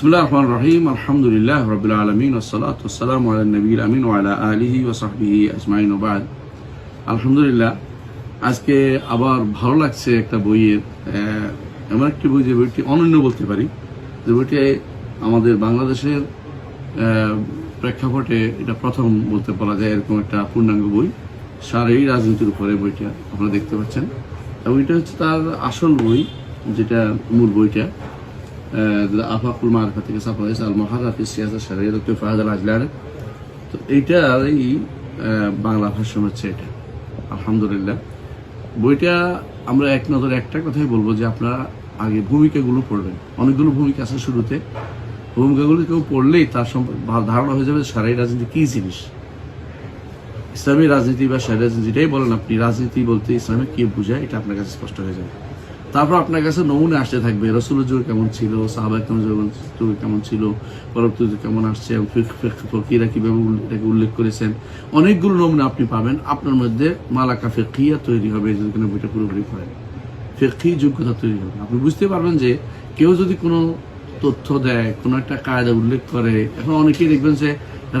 রহিম আলহামদুলিল্লাহ আলিহি ওবাদ আলহামদুলিল্লাহ আজকে আবার ভালো লাগছে একটা বইয়ের এমন একটি বই যে বইটি অনন্য বলতে পারি, যে বইটি আমাদের বাংলাদেশের প্রেক্ষাপটে এটা প্রথম বলতে পারা যায় এরকম একটা পূর্ণাঙ্গ বই, সার এই রাজনীতির উপরে বইটা আপনারা দেখতে পাচ্ছেন। এবং এটা হচ্ছে তার আসল বই, যেটা মূল বইটা। আফাকুল মারফা থেকে ছাপা হয়েছে আল মহারাফি সিয়াসা সারিয়া ডক্টর ফাহাদ আল আজলার তো এইটারই আহ, বাংলা ভাষণ হচ্ছে এটা। আলহামদুলিল্লাহ। বইটা আমরা এক নজরে একটা কথাই বলব যে আপনারা আগে ভূমিকাগুলো পড়বেন। অনেকগুলো ভূমিকা আছে শুরুতে। ভূমিকাগুলো কেউ পড়লেই তার সম্পর্কে ধারণা হয়ে যাবে সারাই রাজনীতি কী জিনিস। ইসলামী রাজনীতি বা সারি রাজনীতি যেটাই বলেন আপনি রাজনীতি বলতে ইসলামে কি বোঝায় এটা আপনার কাছে স্পষ্ট হয়ে যাবে। তারপর আপনার কাছে নমুনা আসতে থাকবে, রসুলের যুগ কেমন ছিল সাহাবা কেমন যুগ কেমন ছিল পরবর্তী কেমন আসছে ফকিরা কীভাবে এটাকে উল্লেখ করেছেন। অনেকগুলো নমুনা আপনি পাবেন, আপনার মধ্যে মালাকা ফেকিয়া তৈরি হবে, যদি কোনো বইটা পুরোপুরি পড়েন। ফেকি যোগ্যতা তৈরি হবে। আপনি বুঝতে পারবেন যে কেউ যদি কোনো তথ্য দেয়, কোনো একটা কায়দা উল্লেখ করে, এখন অনেকেই দেখবেন যে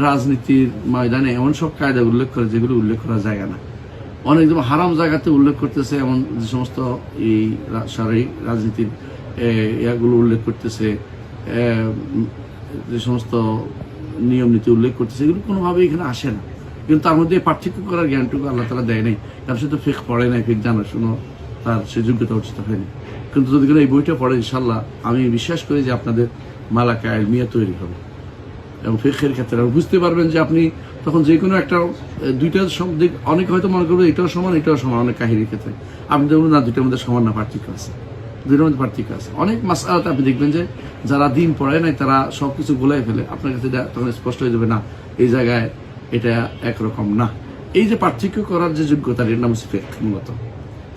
রাজনীতির ময়দানে এমন সব কায়দা উল্লেখ করে, যেগুলো উল্লেখ করা যায় না। অনেক যেমন হারাম জায়গাতে উল্লেখ করতেছে, এমন যে সমস্ত এই রা- শারীরিক রাজনীতির ইয়াগুলো উল্লেখ করতেছে যে সমস্ত নিয়ম নীতি উল্লেখ করতেছে, এগুলো কোনোভাবেই এখানে আসে না। কিন্তু তার মধ্যে পার্থক্য করার জ্ঞানটুকু আল্লাহ তালা দেয় নাই। কারণ সে তো ফেক পড়ে নাই, ফেক জানা শুনো তার সে যোগ্যতা অর্জিত হয়নি। কিন্তু যদি এই বইটা পড়ে ইনশাল্লাহ আমি বিশ্বাস করি যে আপনাদের মালাকা মিয়া তৈরি হবে। এবং ফেকের ক্ষেত্রে বুঝতে পারবেন যে আপনি তখন যে কোনো একটা দুইটা অনেক হয়তো মনে করবে এটাও সমান এটাও সমান, অনেক কাহিনীর ক্ষেত্রে। আপনি দেখবেন না, দুইটার মধ্যে সমান না পার্থক্য আছে। দুইটার মধ্যে পার্থক্য আছে। অনেক মাসালাতে আপনি দেখবেন যে যারা দিন পড়ে নাই, তারা সব কিছু গোলাই ফেলে। আপনার কাছে তখন স্পষ্ট হয়ে যাবে, না, এই জায়গায় এটা একরকম না। এই যে পার্থক্য করার যে যোগ্যতা, এর নাম হচ্ছে ফেক, মূলত।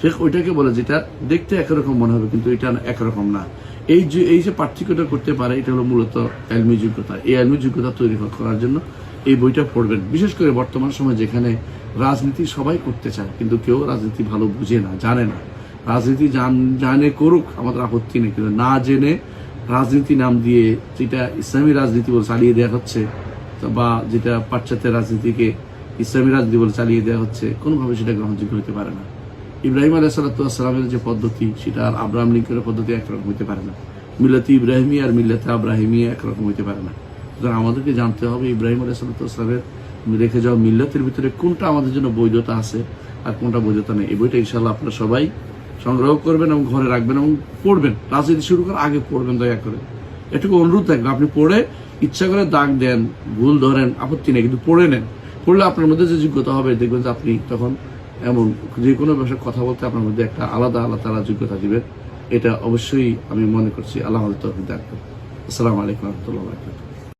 ফেক ওইটাকে বলে যেটা দেখতে একরকম মনে হবে, কিন্তু এটা একরকম না। এই যে এই যে পার্থক্যটা করতে পারে, এটা হলো মূলত এলমি যোগ্যতা। এই এলমি যোগ্যতা তৈরি করার জন্য এই বইটা পড়বেন। বিশেষ করে বর্তমান সময় যেখানে রাজনীতি সবাই করতে চায়, কিন্তু কেউ রাজনীতি ভালো বুঝে না, জানে না। রাজনীতি জান- জানে করুক, আমাদের আপত্তি নেই, কিন্তু না জেনে রাজনীতি নাম দিয়ে যেটা ইসলামী রাজনীতি বলে চালিয়ে দেওয়া হচ্ছে, বা যেটা পাশ্চাত্যের রাজনীতিকে ইসলামী রাজনীতি বলে চালিয়ে দেওয়া হচ্ছে, কোনোভাবে সেটা গ্রহণযোগ্য হতে পারে না। ইব্রাহিম আলাইসালামের যে পদ্ধতি, সেটা আর আব্রাহাম লিঙ্কের পদ্ধতি একরকম হইতে পারে না। মিল্লাতি ইব্রাহিমী আর মিল্লাতে আব্রাহিমী একরকম হতে পারে না। সুতরাং আমাদেরকে জানতে হবে, ইব্রাহিম আলাইসালামের রেখে যাওয়া মিল্লাতের ভিতরে কোনটা আমাদের জন্য বৈধতা আছে আর কোনটা বৈধতা নেই। এই বইটা ইনশাল্লাহ আপনারা সবাই সংগ্রহ করবেন এবং ঘরে রাখবেন এবং পড়বেন। রাজনীতি শুরু করার আগে পড়বেন, দয়া করে। এটুকু অনুরোধ থাকবে, আপনি পড়ে ইচ্ছা করে দাগ দেন, ভুল ধরেন, আপত্তি নেই, কিন্তু পড়ে নেন। পড়লে আপনার মধ্যে যে যোগ্যতা হবে, দেখবেন যে আপনি তখন এমন যে কোনো বিষয়ে কথা বলতে আপনার মধ্যে একটা আলাদা আলাদা তারা যোগ্যতা দিবেন এটা অবশ্যই আমি মনে করছি আল্লাহ দান আসসালামু আলাইকুম রহমতুল্লাহ